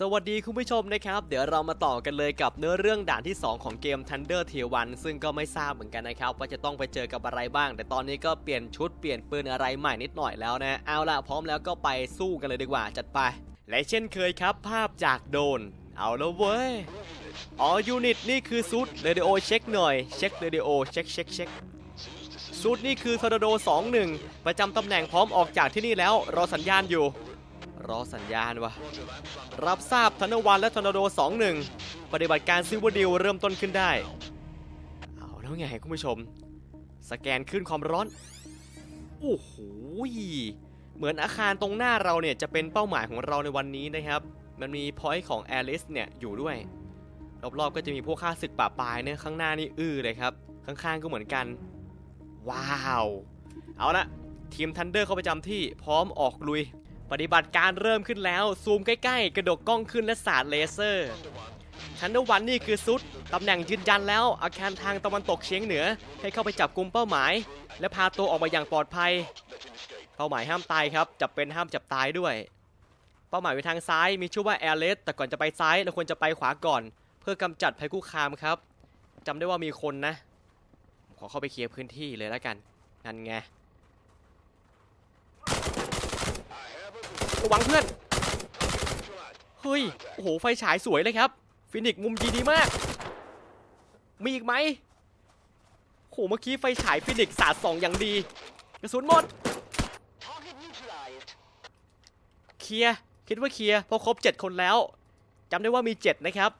สวัสดีคุณผู้ชมนะครับ เดี๋ยวเรามาต่อกันเลยกับเนื้อเรื่องด่านที่ 2 ของเกม Thunder Tier 1ซึ่งก็ไม่ทราบเหมือนกันนะครับ ว่าจะต้องไปเจอกับอะไรบ้าง แต่ตอนนี้ก็เปลี่ยนชุดเปลี่ยนปืนอะไรใหม่นิดหน่อยแล้วนะ เอาล่ะพร้อมแล้วก็ไปสู้กันเลยดีกว่าจัดไป และเช่นเคยครับ ภาพจากโดน เอาแล้วเว้ยอ๋อยูนิตนี่คือซูดเรดิโอเช็คหน่อยเช็คเรดิโอเช็คเช็คเช็คซูดนี่คือทอร์นาโด 21 ประจำตำแหน่งพร้อมออกจากที่นี่แล้วรอสัญญาณอยู่ รอสัญญาณวะรับทราบธนวันและทอร์นาโด 21 ปฏิบัติการซิลเวอร์ดิวเริ่มต้นขึ้นได้ เอาแล้วไงคุณผู้ชม สแกนขึ้นความร้อน โอ้โหเหมือนอาคารตรงหน้าเราเนี่ยจะเป็นเป้าหมายของเราในวันนี้นะครับ มันมีพอยต์ของแอลิสเนี่ยอยู่ด้วย รอบๆก็จะมีพวกข้าศึกป่าปลายเนี่ยข้างหน้านี่อื้อเลยครับ ข้างๆก็เหมือนกัน ว้าว เอาละทีมทันเดอร์เข้าประจำที่พร้อมออกลุย ปฏิบัติการเริ่มขึ้นแล้ว ซูมใกล้ๆ กระดกกล้องขึ้นและสาดเลเซอร์ทันเดอร์วันนี่คือซุด ตำแหน่งยืนยันแล้วอาคารทางตะวันตกเฉียงเหนือ ให้เข้าไปจับกลุ่มเป้าหมาย และพาตัวออกมาอย่างปลอดภัย เป้าหมายห้ามตายครับ จับเป็นห้ามจับตายด้วย เป้าหมายไปทางซ้ายมีชื่อว่าแอร์เลสแต่ก่อนจะไปซ้ายเราควรจะไปขวาก่อน เพื่อกำจัดภัยคุกคามครับจำได้ว่ามีคนนะ ขอเข้าไปเคลียร์พื้นที่เลยแล้วกันนั่นไง ระวังเพื่อน เฮ้ย โอ้โห ไฟฉายสวยเลยครับ ฟินิกซ์มุมดีดีมาก มีอีกไหมโห เมื่อกี้ไฟฉายฟินิกซ์สาดส่องอย่างดี กระสุนหมด เคลียร์คิดว่าเคลียร์เพราะครบ 7 คนแล้วจำได้ว่ามี 7 นะครับ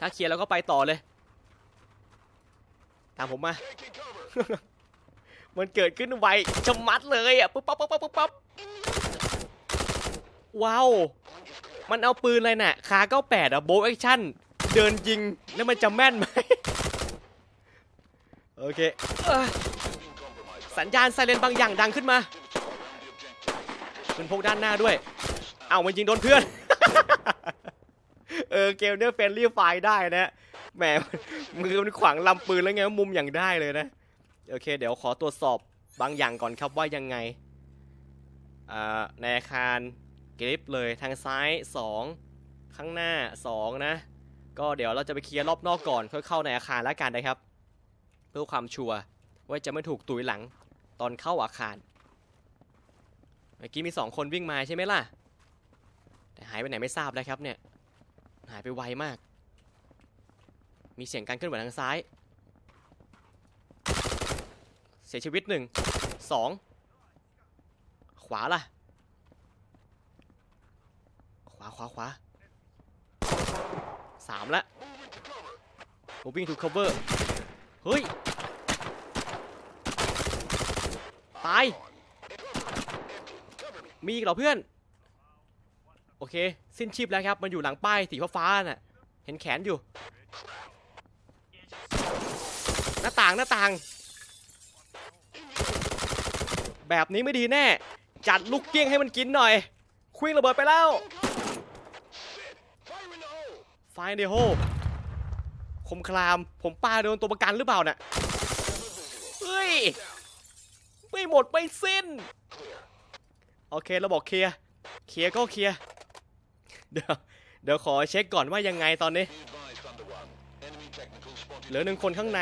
ถ้าเคลียร์แล้วก็ไปต่อเลย ตามผมมา มันเกิดขึ้นไวชะมัดเลยอะ ปุ๊บปั๊บปั๊บปั๊บปั๊บปั๊บ ว้าว มันเอาปืนอะไรน่ะคา98อะโบแอคชั่น เดินยิง แล้วมันจะแม่นไหม โอเค สัญญาณไซเรนบางอย่างดังขึ้นมาเป็นพวกด้านหน้าด้วย เอามันยิงโดนเพื่อน เออ เกมเนี้ยเฟรนลี่ไฟได้นะแหมมือมันขวางลำปืนแล้วไงมุมอย่างได้เลยนะ โอเค เดี๋ยวขอตรวจสอบบางอย่างก่อนครับว่ายังไงอ่าในอาคาร กริปเลยทางซ้าย 2 ข้างหน้า 2 นะ ก็เดี๋ยวเราจะไปเคลียร์รอบนอกก่อนค่อยเข้าในอาคารแล้วกันนะครับ เพื่อความชัวร์ว่าจะไม่ถูกตุยหลังตอนเข้าอาคาร เมื่อกี้มี 2 คนวิ่งมาใช่ไหมล่ะ แต่หายไปไหนไม่ทราบแล้วครับเนี่ย หายไปไวมาก มีเสียงการเคลื่อนไหวทางซ้าย เสียชีวิตหนึ่งสองขวาล่ะาขวาขวาสามละ moving to cover เฮ้ย ตาย มีอีกเหรอเพื่อน โอเค สิ้นชีพแล้วครับ มันอยู่หลังป้ายสีฟ้าๆน่ะ เห็นแขนอยู่ หน้าต่างหน้าต่าง แบบนี้ไม่ดีแน่ จัดลูกเกี้ยงให้มันกินหน่อย ควิ่งระเบิดไปแล้ว ไฟในโฮคมคลาม ผมปาโดนตัวประกันหรือเปล่าน่ะเฮ้ย ไม่หมดไม่สิ้น โอเคเราบอกเคลียร์ เคลียร์ก็เคลียร์ เดี๋ยว เดี๋ยวขอเช็คก่อนว่ายังไงตอนนี้ เหลือหนึ่งคนข้างใน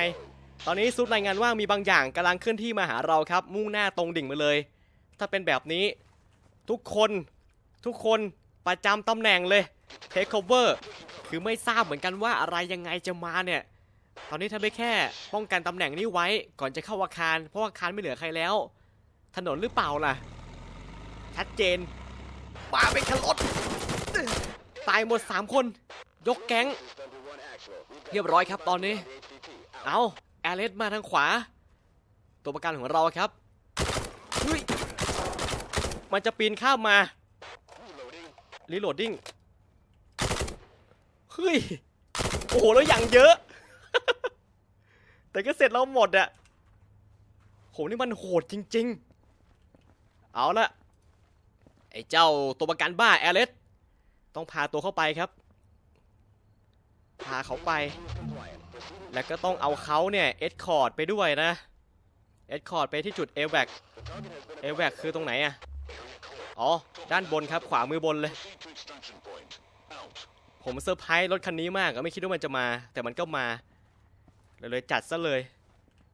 ตอนนี้ซุดรายงานว่ามีบางอย่างกำลังเคลื่อนที่มาหาเราครับ มุ่งหน้าตรงดิ่งมาเลย ถ้าเป็นแบบนี้ ทุกคน ทุกคนประจำตำแหน่งเลย เทค o เวอร์คือไม่ทราบเหมือนกันว่าอะไรยังไงจะมาเนี่ย ตอนนี้ทำได้แค่ ป้องกันตำแหน่งนี้ไว้ก่อนจะเข้าอาคาร เพราะอาคารไม่เหลือใครแล้ว ถนนหรือเปล่าล่ะ ชัดเจนมาเป็นขลดตายหมด 3 คน ยกแก๊ง เรียบร้อยครับตอนนี้ เอาแอเลสมาทางขวา ตัวประกันของเราครับมันจะปีนข้ามมารีโหลดดิ้ง เฮ้ย โอ้โห แล้วอย่างเยอะ แต่ก็เสร็จแล้วหมดอะโห นี่มันโหดจริง ๆ เอาละไอ้เจ้าตัวประกันบ้าแอเลสต้องพาตัวเข้าไปครับ พาเขาไป แล้วก็ต้องเอาเขาเนี่ยเอ็ดคอร์ดไปด้วยนะเอ็ดคอร์ดไปที่จุดเอแวกเอแวกคือตรงไหนอะอ๋อ ด้านบนครับ ขวามือบนเลย ผมเซอร์ไพรส์รถคันนี้มากอะไม่คิดว่ามันจะมา แต่มันก็มาเลยจัดซะเลย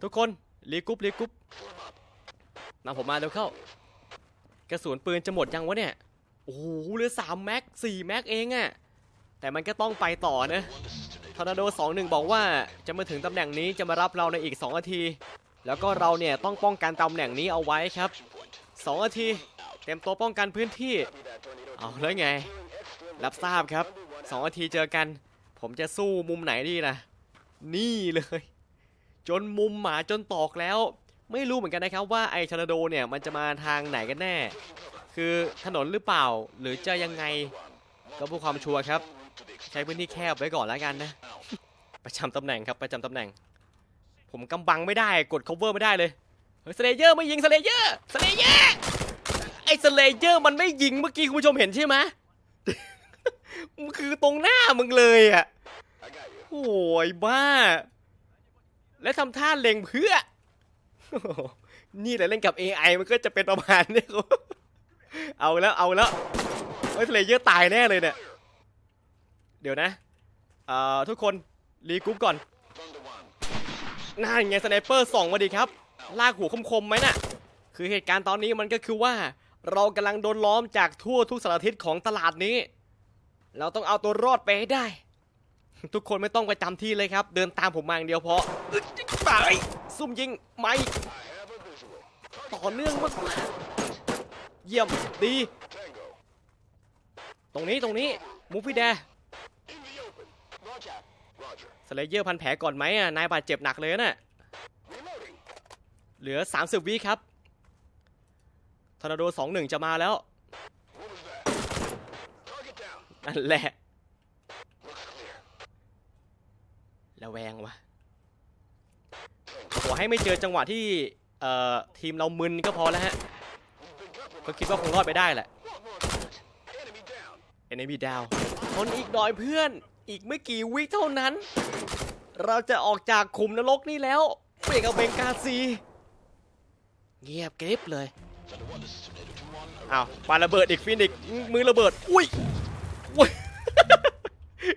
ทุกคนรีกรุ๊ปรีกรุ๊ปนำผมมาเร็วเข้ากระสุนปืนจะหมดยังวะเนี่ย โอ้โหเหลือสามแม็กสี่แม็กเองอะแต่มันก็ต้องไปต่อนะทอร์นาโด21 บอกว่าจะมาถึงตำแหน่งนี้จะมารับเราในอีก2นาที แล้วก็เราเนี่ยต้องป้องกันตำแหน่งนี้เอาไว้ครับ2นาที เต็มตัวป้องกันพื้นที่ เอาแล้วไง รับทราบครับ 2นาทีเจอกัน ผมจะสู้มุมไหนดีนะนี่เลย จนมุมหมาจนตอกแล้ว ไม่รู้เหมือนกันนะครับว่าไอ้ทอร์นาโดเนี่ยมันจะมาทางไหนกันแน่ คือถนนหรือเปล่า หรือจะยังไงก็เพื่อความชัวร์ครับ ใช้พื้นที่แคบไว้ก่อนแล้วกันนะ ประจำตำแหน่งครับประจำตำแหน่ง ผมกำบังไม่ได้กด cover ไม่ได้เลยเฮ้ยสเลเยอร์ไม่ยิงสเลเยอร์สเลเยอร์ไอสเลเยอร์มันไม่ยิงเมื่อกี้คุณผู้ชมเห็นใช่ไหม มันคือตรงหน้ามึงเลยอะโอ้ยบ้า แล้วทำท่าเล็งเพื่อ นี่แหละเล่นกับ AI มันก็จะเป็นประมาณนี้เอาแล้วเอาแล้วเฮ้ยสเลเยอร์ตายแน่เลยเนี่ย เดี๋ยวนะเอ่อทุกคน รีกรุ๊ปก่อนน่าไงสไนเปอร์ส่องมาดิครับ ลากหัวคมๆไหมน่ะ คือเหตุการณ์ตอนนี้มันก็คือว่า เรากำลังโดนล้อมจากทั่วทุกสารทิศของตลาดนี้ เราต้องเอาตัวรอดไปให้ได้ ทุกคนไม่ต้องไปจำที่เลยครับ เดินตามผมมาอย่างเดียวพออึ๊ดไปซุ่มยิงไม่ต่อเนื่องมากๆเยี่ยมดีตรงนี้ตรงนี้มูฟี่แดสเลเยอร์พันแผลก่อนไหมอะนายบาดเจ็บหนักเลยนะ่ะเหลือ 30 วิครับทอร์นาโด 2-1 จะมาแล้ว นั่นแหละระแวงวะขอให้ไม่เจอจังหวะที่เอ่อทีมเรามึนก็พอแล้วฮะ ก็คิดว่าคงรอดไปได้แหละ enemy down ทนอีกหน่อยเพื่อน อีกไม่กี่วิเท่านั้น เราจะออกจากขุมนรกนี่แล้วเบกับเบงกาซี เงียบกริบเลยอ้าวปาระเบิดอีกฟินิกมือระเบิด อุ้ย อุ้ย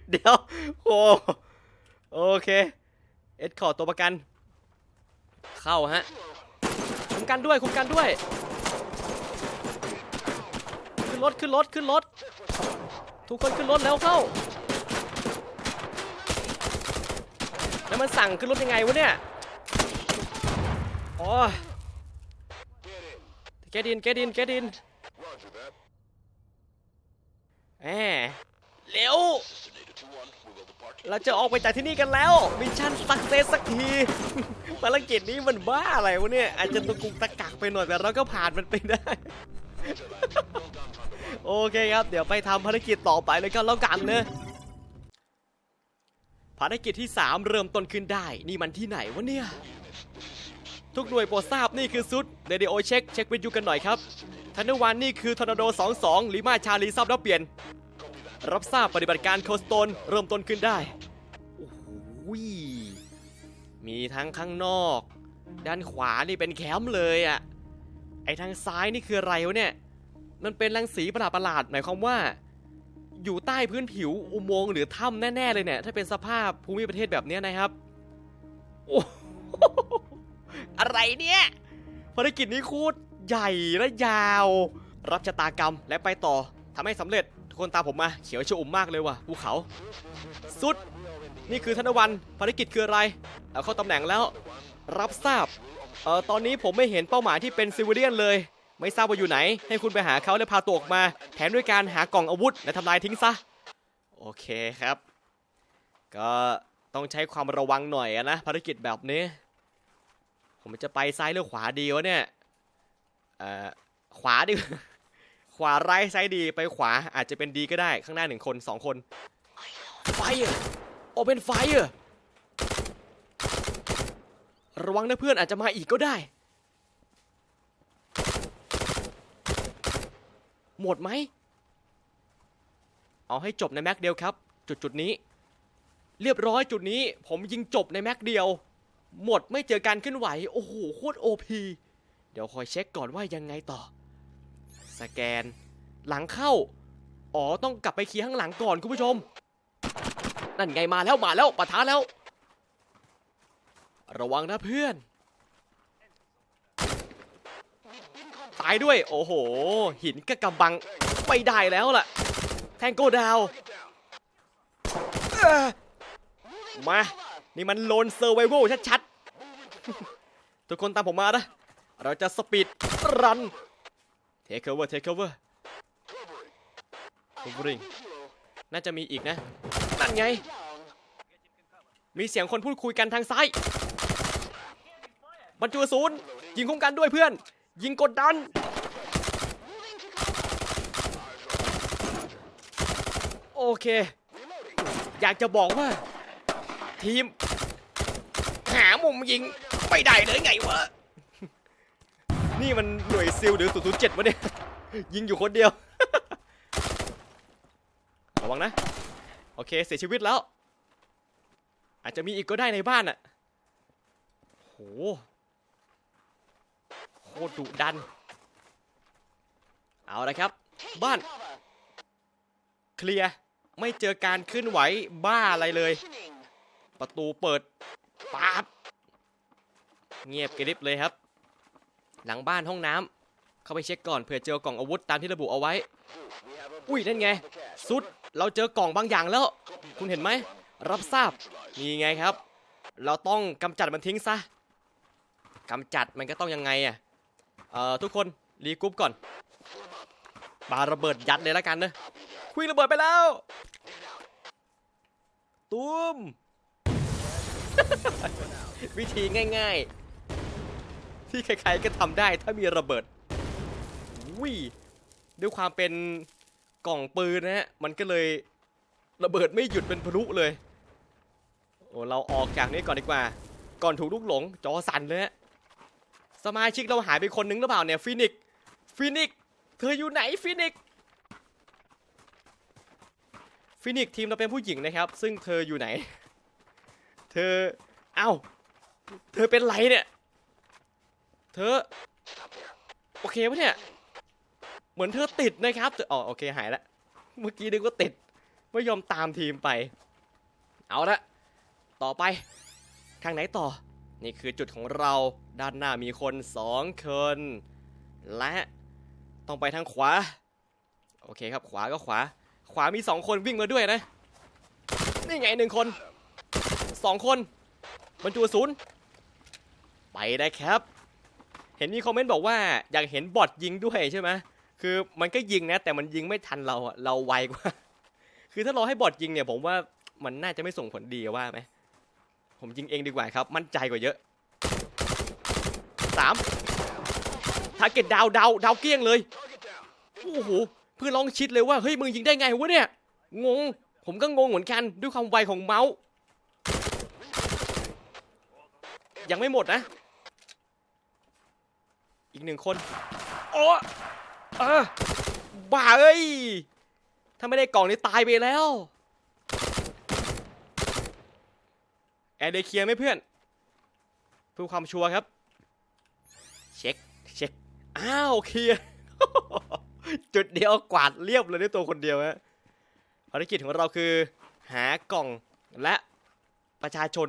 เดี๋ยวโอ้โอเค เอ็ดคอตัวประกัน เข้าฮะ คุมกันด้วย คุมกันด้วย ขึ้นรถ ขึ้นรถ ขึ้นรถ ทุกคนขึ้นรถแล้วเข้า แล้วมันสั่งขึ้นรถยังไงวะเนี่ย อ๋อแกดินแกดินแกดิน แหมเร็ว เราจะออกไปจากที่นี่กันแล้ว มิชชั่นสักเซสสักที ภารกิจนี้มันบ้าอะไรวะเนี่ย อาจจะตะกุกตะกักไปหน่อยแต่เราก็ผ่านมันไปได้ โอเคครับ เดี๋ยวไปทำภารกิจต่อไปเลยกันแล้วกันเนะภารกิจที่ 3 เริ่มต้นขึ้นได้ นี่มันที่ไหนวะเนี่ย ทุกหน่วยโปรดทราบนี่คือซุดเรดิโอเช็คเช็ควิทยุกันหน่อยครับธนวันนี่คือทอร์นาโด 22ลิมาชาลีทราบแล้วเปลี่ยน รับทราบปฏิบัติการโคสโตนเริ่มต้นขึ้นได้โอ้โหมีทั้งข้างนอก ด้านขวานี่เป็นแคมป์เลยอะไอทางซ้ายนี่คืออะไรวะเนี่ยมันเป็นรังสีประหลาดประหลาดหมายความว่า อยู่ใต้พื้นผิวอุโมงค์หรือถ้ำแน่ ๆ เลยเนี่ย ถ้าเป็นสภาพภูมิประเทศแบบนี้นะครับ โอ้ อะไรเนี่ยภารกิจนี้โคตรใหญ่และยาว รับชะตากรรมและไปต่อทำให้สำเร็จทุกคนตามผมมาเขียวชอุ่มมากเลยว่ะภูเขา สุด นี่คือธนวันภารกิจคืออะไรเอาเข้าตำแหน่งแล้ว รับทราบเอ่อตอนนี้ผมไม่เห็นเป้าหมายที่เป็นซิวิเลียนเลย ไม่ทราบว่าอยู่ไหน ให้คุณไปหาเขาและพาตัวออกมา แถมด้วยการหากล่องอาวุธและทำลายทิ้งซะ โอเคครับ ก็ต้องใช้ความระวังหน่อยนะภารกิจแบบนี้ ผมจะไปซ้ายหรือขวาดีวะเนี่ย เอ่อ ขวาดีกว่าขวาร้ซ้ายดีไปขวาอาจจะเป็นดีก็ได้ข้างหน้าหนึ่งคนสองคนไฟโอเป็นไฟระวังนะเพื่อนอาจจะมาอีกก็ได้ หมดไหม เอาให้จบในแม็กเดียวครับ จุดจุดนี้ เรียบร้อยจุดนี้ผมยิงจบในแม็กเดียว หมดไม่เจอการเคลื่อนไหว โอ้โหโคตรโอพีเดี๋ยวคอยเช็คก่อนว่ายังไงต่อ สแกน หลังเข้า อ๋อต้องกลับไปเคลียร์ข้างหลังก่อนคุณผู้ชม นั่นไงมาแล้วมาแล้วปะทะแล้ว ระวังนะเพื่อน ตายด้วย โอ้โห หินกระกำบังไม่ได้แล้วล่ะ แทงโกดาวมา นี่มันโลนเซอร์ไวโวชัด ทุกคนตามผมมานะ เราจะสปีดรันเทคเวอร์เทคเวอร์คุณบริงน่าจะมีอีกนะ นั่นไง มีเสียงคนพูดคุยกันทางซ้าย บรรจุกระศูนย์ ยิงคุ้มกันด้วยเพื่อน ยิงกดดัน โอเค อยากจะบอกว่า ทีม หามุมยิง ไม่ได้เลยไงวะ นี่มันหน่วยซิลหรือ007วะเนี่ย ยิงอยู่คนเดียว ระวังนะ โอเคเสียชีวิตแล้ว อาจจะมีอีกก็ได้ในบ้านอะโหโคตรดุดัน เอาละครับ บ้าน เคลียร์ ไม่เจอการเคลื่อนไหวบ้าอะไรเลย ประตูเปิดปั๊บ เงียบกริบเลยครับ หลังบ้านห้องน้ำเข้าไปเช็คก่อนเผื่อเจอกล่องอาวุธตามที่ระบุเอาไว้ อุ้ยนั่นไงสุดเราเจอกล่องบางอย่างแล้ว คุณเห็นไหมรับทราบนี่ไงครับ เราต้องกำจัดมันทิ้งซะกำจัดมันก็ต้องยังไงอะเอ่อทุกคนรีกรุ๊ปก่อนปาระเบิดยัดเลยแล้วกันเนะคุยระเบิดไปแล้วตูมวิธีง่าย ๆ ที่ใครๆก็ทำได้ถ้ามีระเบิดวิด้วยความเป็นกล่องปืนนะฮะมันก็เลยระเบิดไม่หยุดเป็นพลุเลยโอ้เราออกจากนี้ก่อนดีกว่า ก่อนถูกลูกหลงจอสั่นเลยฮะสมาชิกเราหายไปคนนึงหรือเปล่าเนี่ยฟินิกฟินิกเธออยู่ไหนฟินิกฟินิกทีมเราเป็นผู้หญิงนะครับ ซึ่งเธออยู่ไหน เธอเอ้าเธอเป็นไรเนี่ย เธอ โอเคปะเนี่ย เหมือนเธอติดนะครับแต่อ๋อโอเคหายละ เมื่อกี้นึกว่าติด ไม่ยอมตามทีมไป เอาละ ต่อไป ทางไหนต่อ นี่คือจุดของเรา ด้านหน้ามีคนสองคน และต้องไปทางขวา โอเคครับ ขวาก็ขวา ขวามีสองคนวิ่งมาด้วยนะ นี่ไงหนึ่งคน สองคน บรรจุกระสุนย์ ไปได้ครับ เห็นมีคอมเมนต์บอกว่าอยากเห็นบอทยิงด้วยใช่ไหมคือมันก็ยิงนะ แต่มันยิงไม่ทันเราอะเราไวกว่า คือถ้าเราให้บอทยิงเนี่ย ผมว่ามันน่าจะไม่ส่งผลดีว่าไหมผมยิงเองดีกว่าครับ มั่นใจกว่าเยอะสามทาร์เก็ตดาวดาวดาวเกี้ยงเลยโอ้โหเพื่อนลองชิดเลยว่าเฮ้ยมึงยิงได้ไงวะเนี่ยงง ผมก็งงเหมือนกันด้วยความไวของเมาส์ยังไม่หมดนะ อีกหนึ่งคน โอ้เออบ้าเอ้ย ถ้าไม่ได้กล่องนี้ตายไปแล้ว แอร์เดย์เคียร์ไหมเพื่อน เพื่อความชัวร์ครับ เช็ค เช็ค อ้าวเคลียร์จุดเดียวกวาดเรียบเลยด้วยตัวคนเดียวฮะภารกิจของเราคือ หากล่องและประชาชน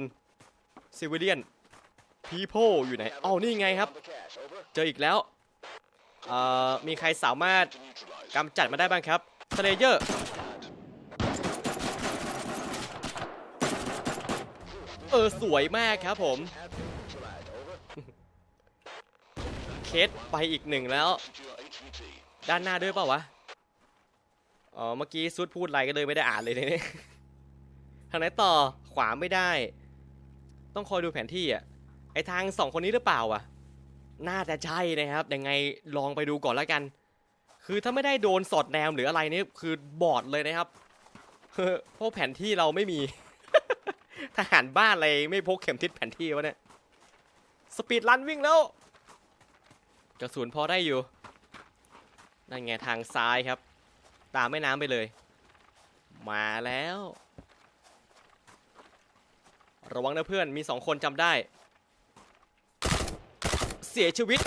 ซิวิเลียนพีโพอยู่ไหนอ๋อนี่ไงครับ เจออีกแล้วเอ่อมีใครสามารถกำจัดมาได้บ้างครับสเลเยอร์เออ สวยมากครับผม เคสไปอีกหนึ่งแล้ว ด้านหน้าด้วยเปล่าวะ อ๋อ เมื่อกี้ซุดพูดอะไรก็เลยไม่ได้อ่านเลยเนี่ยทางไหนต่อขวาไม่ได้ ต้องคอยดูแผนที่อะ ไอทางสองคนนี้หรือเปล่าอะ น่าจะใช่นะครับยังไงลองไปดูก่อนแล้วกัน คือถ้าไม่ได้โดนสอดแนมหรืออะไรนี่คือบอดเลยนะครับเพราะแผนที่เราไม่มีทหารบ้านอะไรไม่พกเข็มทิศแผนที่วะเนี่ยสปีดรันวิ่งแล้วกระสุนพอได้อยู่นั่นไงทางซ้ายครับ ตามแม่น้ำไปเลย มาแล้ว ระวังนะเพื่อนมีสองคนจำได้ เสียชีวิต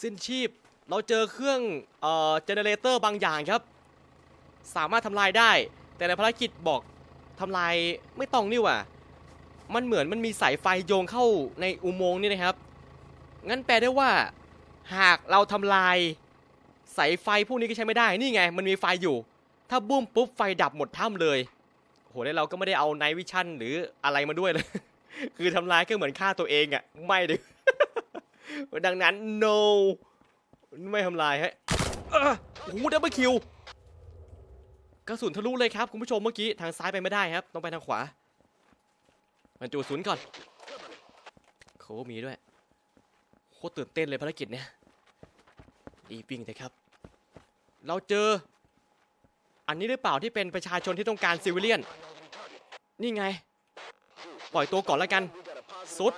สิ้นชีพเราเจอเครื่องเอ่อเจเนเรเตอร์บางอย่างครับ สามารถทำลายได้ แต่ในภารกิจบอกทำลายไม่ต้องนี่ว่ามันเหมือนมันมีสายไฟโยงเข้าในอุโมงค์นี่นะครับ งั้นแปลได้ว่า หากเราทำลายสายไฟพวกนี้ก็ใช้ไม่ได้ นี่ไง มันมีไฟอยู่ ถ้าบุ้มปุ๊บไฟดับหมดถ้ำเลย โหแล้วเราก็ไม่ได้เอาไนท์วิชั่นหรืออะไรมาด้วยเลย คือทำลายก็เหมือนฆ่าตัวเองอะ่ะ ไม่ดิดังนั้น no ไม่ทำลายฮะโอ้โหดับเบิลคิวกระสุนทะลุเลยครับ คุณผู้ชมเมื่อกี้ ทางซ้ายไปไม่ได้ครับ ต้องไปทางขวาบรรจุศูนย์ก่อนโคมีด้วยโคตรตื่นเต้นเลยภารกิจเนี่ยรีบวิ่งเลยครับ เราเจอ อันนี้หรือเปล่าที่เป็นประชาชนที่ต้องการซิวิเลียน นี่ไง ปล่อยตัวก่อนแล้วกันสุด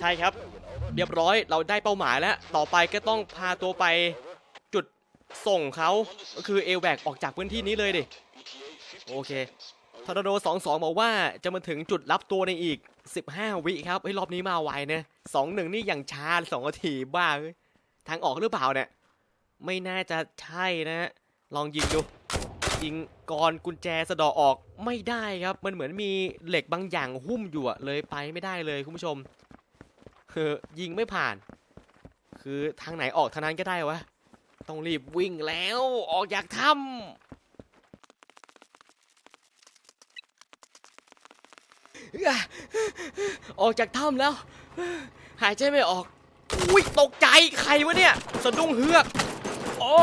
ใช่ครับ เรียบร้อยเราได้เป้าหมายแล้ว ต่อไปก็ต้องพาตัวไปจุดส่งเขาก็คือเอลแบกออกจากพื้นที่นี้เลยดิโอเคทอร์นาโด22บอกว่าจะมาถึงจุดรับตัวในอีก 15 วิครับเฮ้ยรอบนี้มาไวนะ2 1นี่อย่างช้า2นาทีบ้าเอ้ยทางออกหรือเปล่าเนี่ยไม่น่าจะใช่นะฮะลองยิงดู ยิงกรกุญแจสะดอออกไม่ได้ครับ มันเหมือนมีเหล็กบางอย่างหุ้มอยู่อะเลยไปไม่ได้เลยคุณผู้ชมคือยิงไม่ผ่าน คือทางไหนออกทางนั้นก็ได้วะต้องรีบวิ่งแล้วออกจากถ้ำออกจากถ้ำแล้ว หายใจไม่ออกอุ้ยตกใจใครวะเนี่ย สะดุ้งเฮือกอ๋อ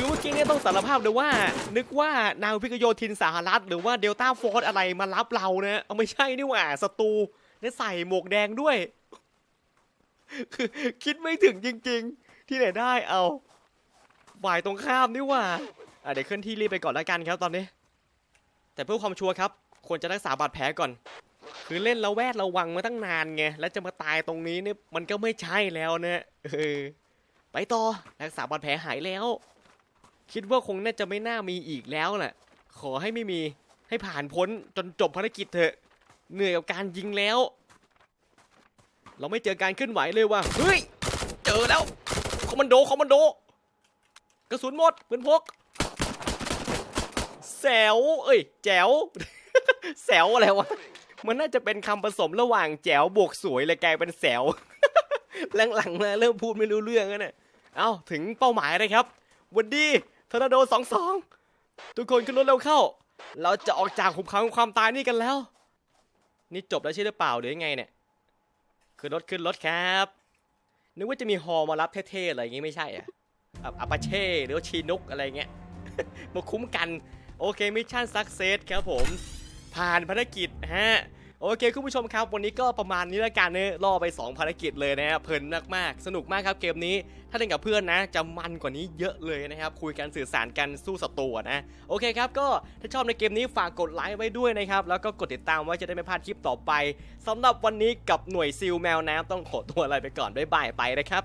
คือเมื่อกี้เนี่ยต้องสารภาพเลยว่า นึกว่านาวพิกโยธินสหรัฐ หรือว่าเดลต้าโฟร์อะไรมารับเรานะเอาไม่ใช่นี่หว่าศัตรูได้ใส่หมวกแดงด้วย คือคิดไม่ถึงจริง ๆ ที่ไหนได้เอาฝ่ายตรงข้ามนี่หว่าอะเดี๋ยวเคลื่อนที่รีบไปก่อนแล้วกันครับตอนนี้ แต่เพื่อความชัวร์ครับ ควรจะรักษาบาดแผลก่อน คือเล่นระแวดระวังมาตั้งนานไงแล้วจะมาตายตรงนี้เนี่ยมันก็ไม่ใช่แล้วนะเออไปต่อรักษาบาดแผลหายแล้ว คิดว่าคงน่าจะไม่น่ามีอีกแล้วแหละขอให้ไม่มีให้ผ่านพ้นจนจบภารกิจเถอะ เหนื่อยกับการยิงแล้ว เราไม่เจอการเคลื่อนไหวเลยว่ะเฮ้ย เจอแล้วคอมมานโดคอมมานโด กระสุนหมดปืนพกแซวเอ้ย แจ๋วแซวอะไรวะมันน่าจะเป็นคำผสมระหว่างแจ๋วบวกสวยเลยกลายเป็นแซวหลังๆมาเริ่มพูดไม่รู้เรื่องแล้วเนี่ย เอ้าถึงเป้าหมายเลยครับวันดี ทอร์นาโดสองสองทุกคนขึ้นรถเร็วเข้า เราจะออกจากหุบเขาแห่งความตายนี่กันแล้ว นี่จบแล้วใช่หรือเปล่าหรือยังไงเนี่ยขึ้นรถขึ้นรถครับ นึกว่าจะมีฮอมารับเท่ๆอะไรอย่างงี้ไม่ใช่อะแบบอาปาเช่หรือชีนุกอะไรเงี้ยมาคุ้มกัน โอเคมิชชั่นสักเซสครับผม ผ่านภารกิจฮะโอเคคุณผู้ชมครับ วันนี้ก็ประมาณนี้ละกันเนอะล่อไป 2 ภารกิจเลยนะฮะเพลินมากๆ สนุกมากครับเกมนี้ ถ้าเล่นกับเพื่อนนะ จะมันกว่านี้เยอะเลยนะครับ คุยกันสื่อสารกันสู้ศัตรูนะ โอเคครับ ก็ถ้าชอบในเกมนี้ฝากกดไลค์ไว้ด้วยนะครับ แล้วก็กดติดตามไว้จะได้ไม่พลาดคลิปต่อไปสำหรับวันนี้กับหน่วยซิลแมวน้ำต้องขอตัวอะไรไปก่อนบ๊ายบายไปนะครับ